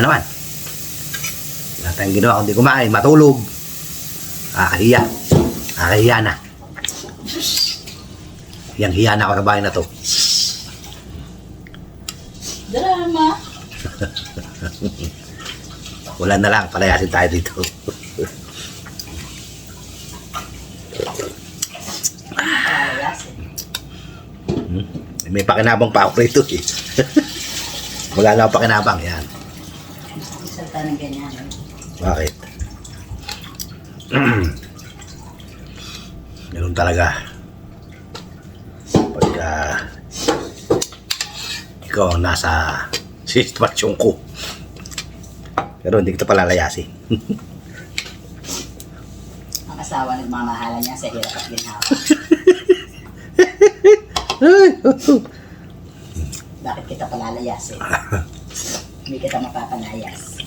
Na naman. Wala tayong ginawa kundi kumain, matulog. Kakahiya. Kakahiya na. Yang hiya na ako sa bahay na to. Drama. Wala na lang, palayasin tayo dito. Palayasin. May pakinabang pa ako rito eh. Wala na ako pakinabang, yan. Salta ng ganyan. Bakit? Ganun talaga. Pagka ikaw ang nasa sitwasyon ko. Pero hindi kita palalayasin. Ang asawa nagmamahalan niya sa hirap at ginhawa. Bakit kita palalayasin? Hindi kita mapapalayas.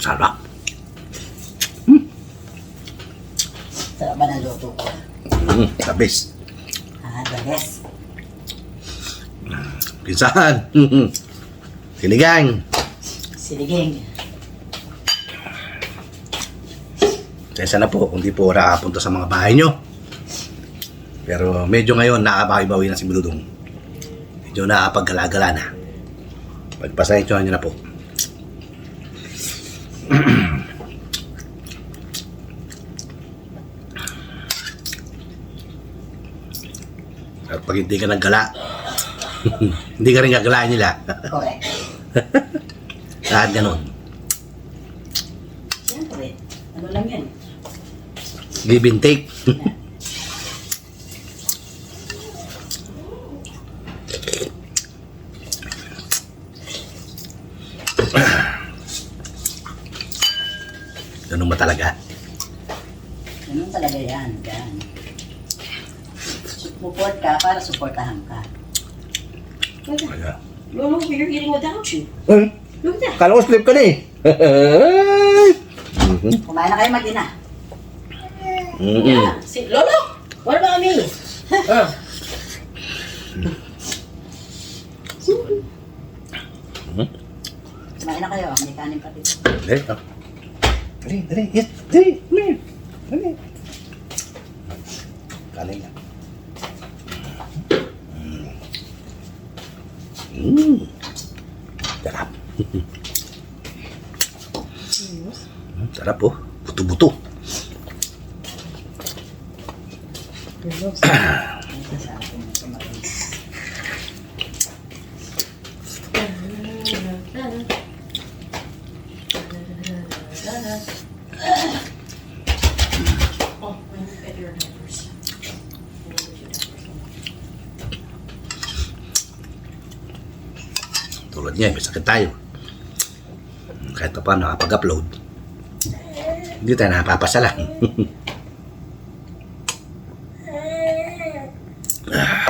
Sarap. Sarap ba ng luto ko? Mm, tabis. Ah, the best. Pinsan. Sinigang. Siliging. Kesa na po kung di po nakapunta sa mga bahay nyo. Pero medyo ngayon nakakabawi na si Buludong. Medyo nakapaggalagala na. Pagpasensyahan nyo na po. At pag hindi ka naggala, hindi ka rin gagalaan nila. Correct. Lahat ganun. Siyempre. Ano lang yun? Give and take. Ganun ba talaga? Ganun talaga yan. Yan. Support ka para supportahan ka. Kaya. Lolo, we're eating without you. Ay, Look at that. kala ko sleep ka na eh. Mhm. Kumain na kayo mag-ina. Mhm. Yeah. See, Lolo, what about me? Uh. Kumain na kayo. May kanin pa dito. Ah. Dali, dali, yes, dali, dali, dali. Kanin na. Mm. Sarap. Mm, Sarap po. Buto-buto. Ito sa akin. ito matamis. Oh, get your diapers. Tulad niya, may sakit tayo. Kahit pa paano nakapag-upload. Hindi tayo napapasalan.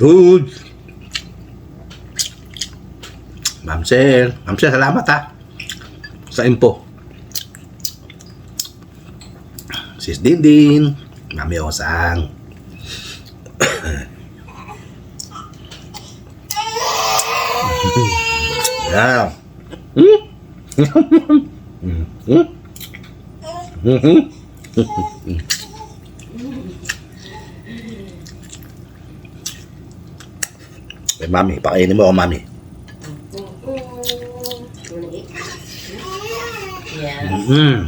Good. Ma'am Sel. Ma'am Sel, salamat ha. Sa info. Sis Dindin. Mami Osang. yeah. Eh, mami, pakainin mo ako, mami. Wanna eat? Yeah. Mm.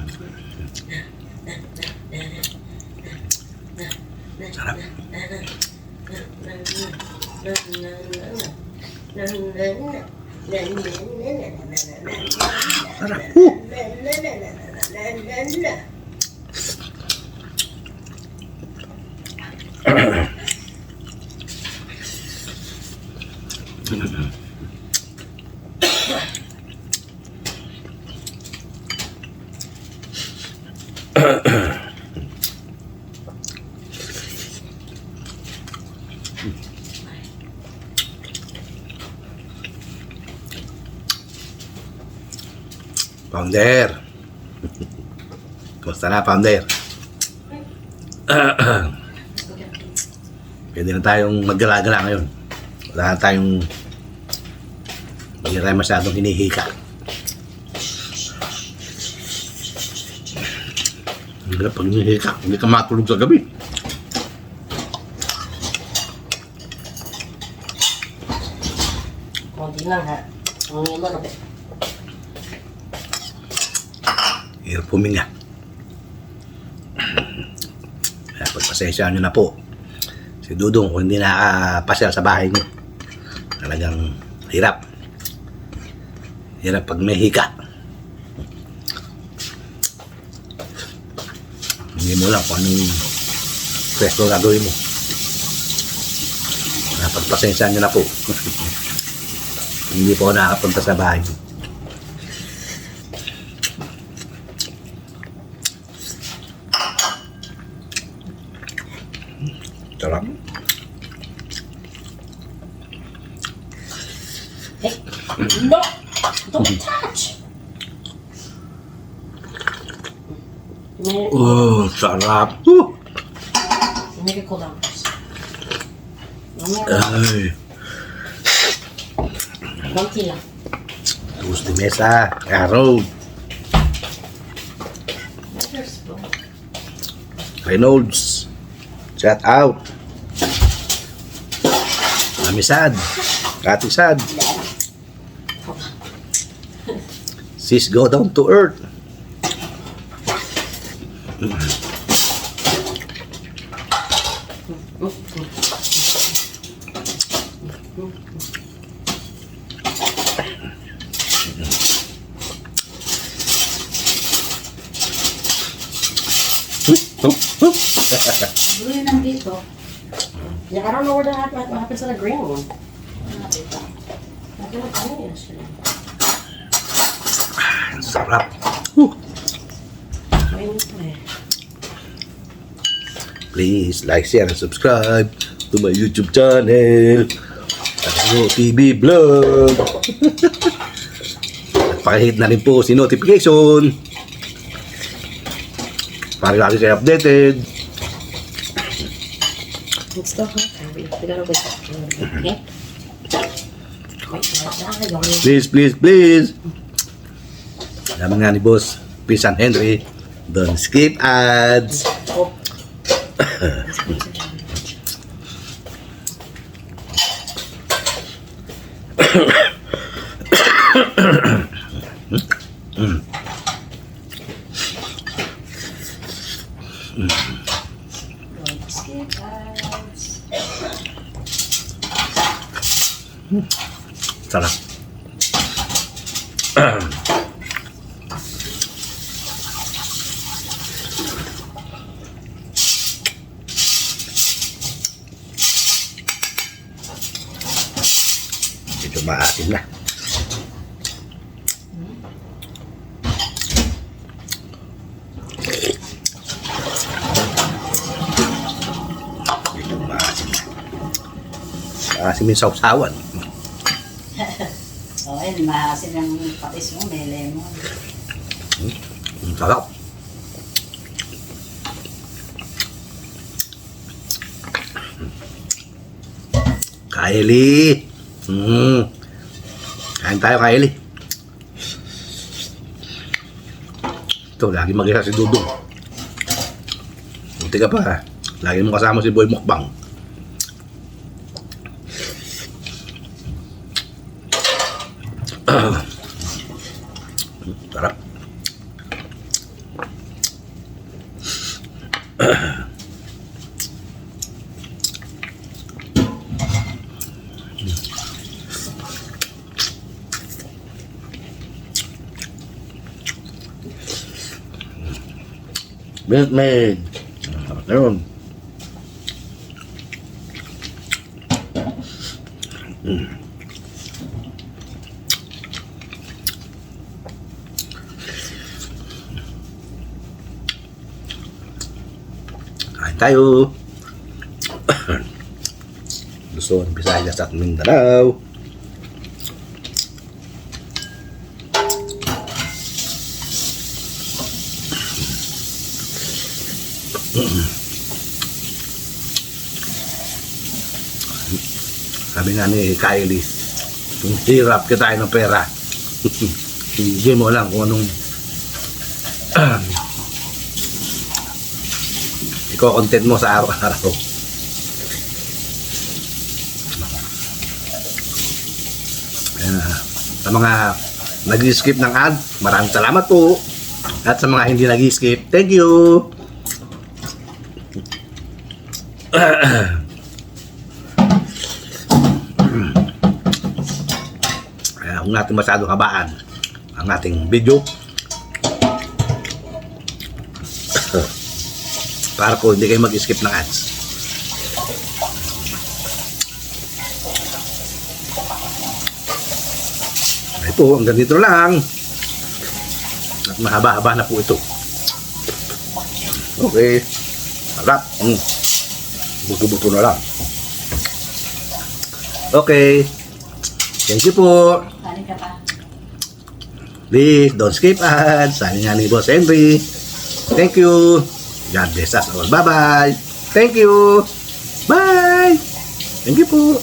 Sarap. Sarap po. Founder. Kumusta na, Founder? Pwede na tayong maggala-gala ngayon. Wala na tayong hindi na tayo masyadong hinihika. Hindi na pag hinihika, hindi ka matulog sa gabi. Konti lang ha. Ang yung ano, Hirap huminga. Pagpasensya nyo na po. Si Dudong kung hindi nakapasyal sa bahay nyo. Talagang hirap. Hirap pag may hika. Hindi mo lang kung anong pwesto gagawin mo. Pagpasensya nyo na po. hindi po ako nakakapunta sa bahay nyo. Sarap. Hey! No! Don't touch! Oh, sarap. Uh. make it cool down first. Mamaya, Ay, konti lang. tuos de mesa, araw, spoon? Reynolds, shout out. Mami Sad, Kati Sad, sis go down to earth. Blue yun nandito. Yeah, I don't know where that happened. What happened to the green one? I didn't it yesterday. Sarap. Green play. Please like, share, and subscribe to my YouTube channel. Ano TV Vlog. At pakihit na rin po si notification. Para lagi kayo updated. Still hot, Abby. We gotta wait. Okay? Wait. Please, please, please. Alam nga ni Boss Pisan Henry, don't skip ads. Oh. Skip ads. Sarap. Medyo maasim na. Medyo maasim na. Maasim yung sausawan. O, ayun, mahasin yung patis mo, may lemon. Ang sarap. Kylie. Mm. Kain tayo, Kylie. Ito, lagi mag-isa si Dudong. Buti ka pa. Lagi mo kasama si Boy Mukbang. Milkmaid. Ayun. Mm. Kain tayo. Luzon, Visayas at Mindanao. Sabi nga ni Kylie, kung hirap ka tayo ng pera, hindi mo alam kung anong ikaw content mo sa araw-araw. Ah, sa mga nag-skip ng ad, maraming salamat po. At sa mga hindi nag-skip, thank you! Kaya kung natin masyadong habaan ang ating video, para po hindi kayo mag-skip ng ads. Ay po, hanggang dito lang. At mahaba-haba na po ito. Okay. Sarap. Mm. Buto-buto na lang. Okay. Thank you po. Kanin ka pa. Please don't skip ads. Sabi nga ni Boss Henry. Thank you. God bless us all. Bye-bye. Thank you. Bye. Thank you po.